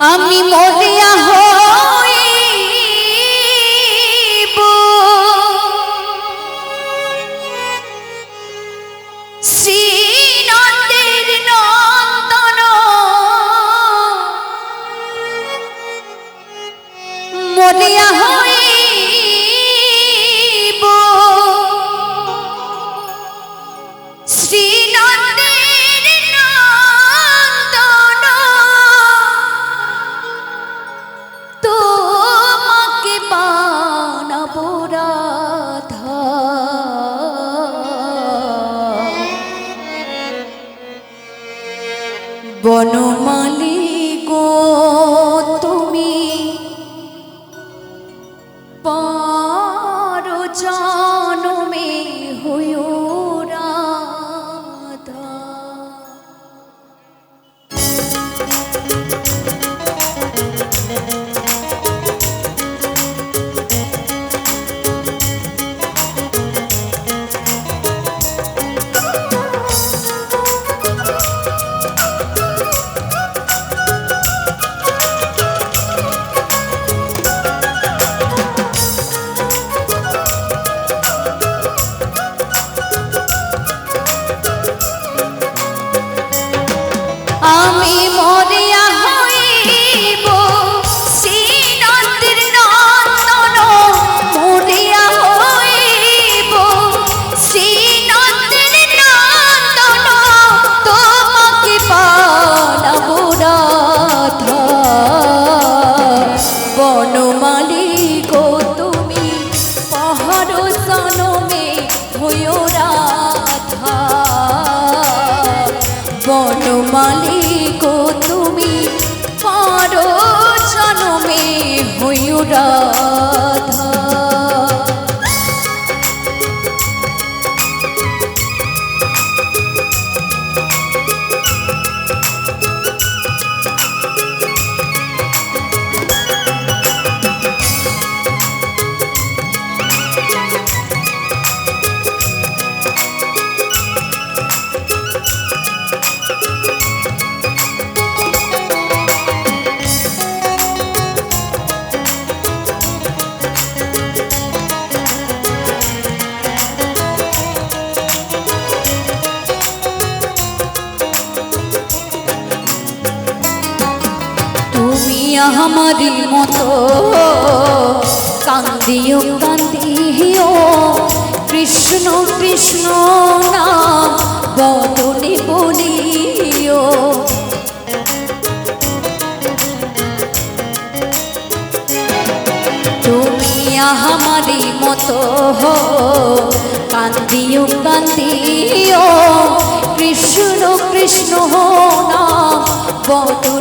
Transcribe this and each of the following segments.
আমি মরিয়া হো বনমালী গো। পর জনমে হইরা আমারি মতো। কান্দিও কান্দিও। কৃষ্ণ কৃষ্ণ নাম বদনি বলিও। তুমি আমারই মতো। কান্দিও কান্দিও। কৃষ্ণ কৃষ্ণ নাম বদনে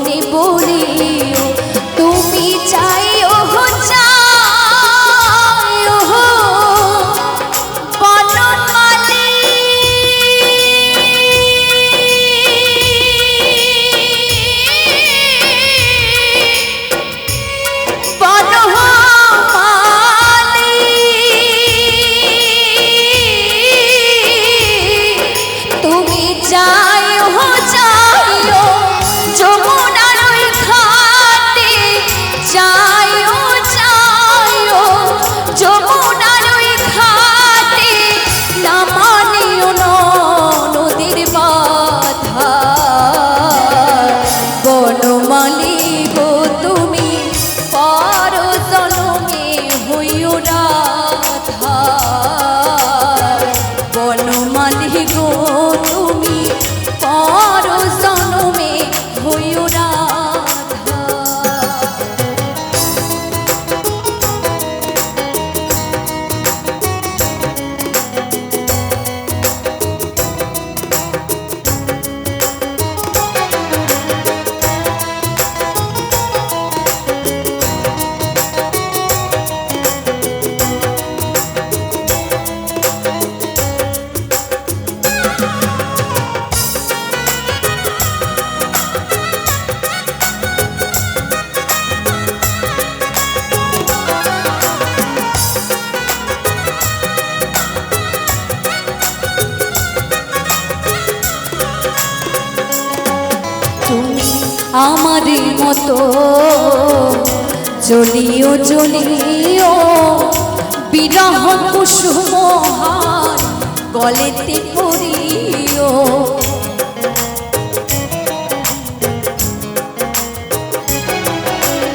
মতো জ্বলিও জ্বলিও বিরহ কুসুমহার গলেতে পড়িও।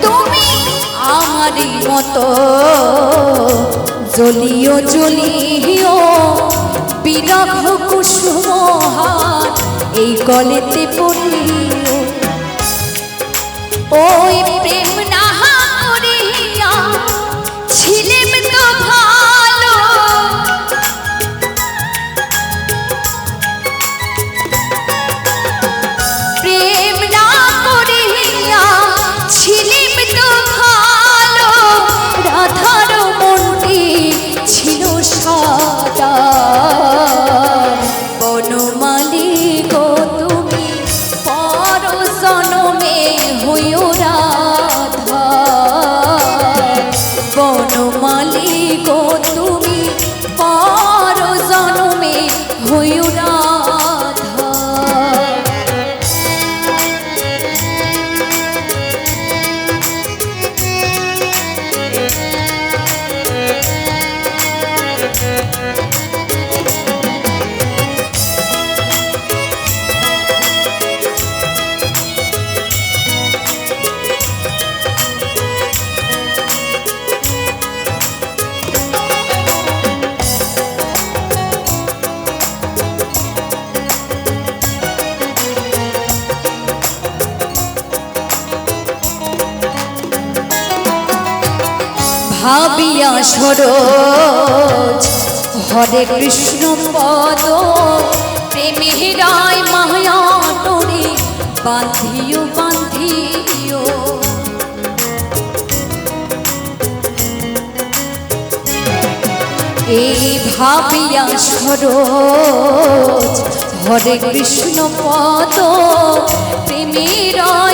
তুমি আমারই মতো। জ্বলিও জ্বলিও বিরহ কুসুমহার এই গলেতে পড়িও। ওই প্রেম ভাবিয়া সরোজ। হরে কৃষ্ণ পদ প্রেমেরায় মায়া তোরে বান্ধিও বান্ধিও এই ভাবিয়া সরোজ, হরে কৃষ্ণ পদ প্রেমেরায় মায়া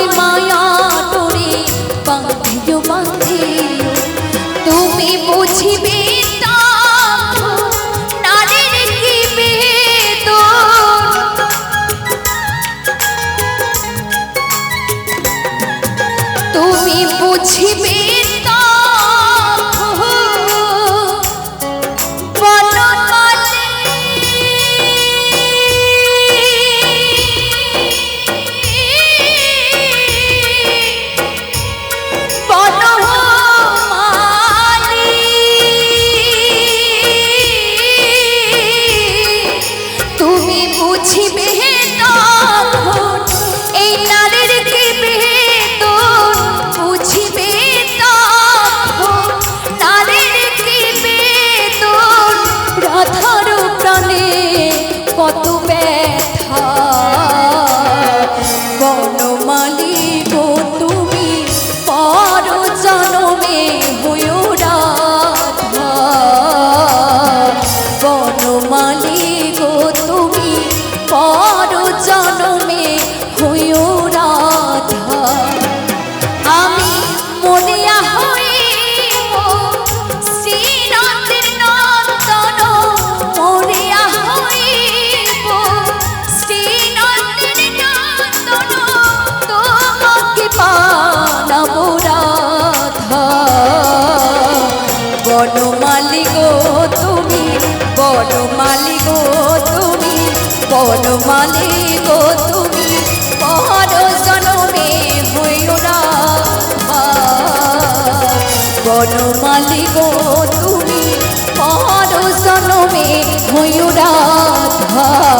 হয়ুরা ধা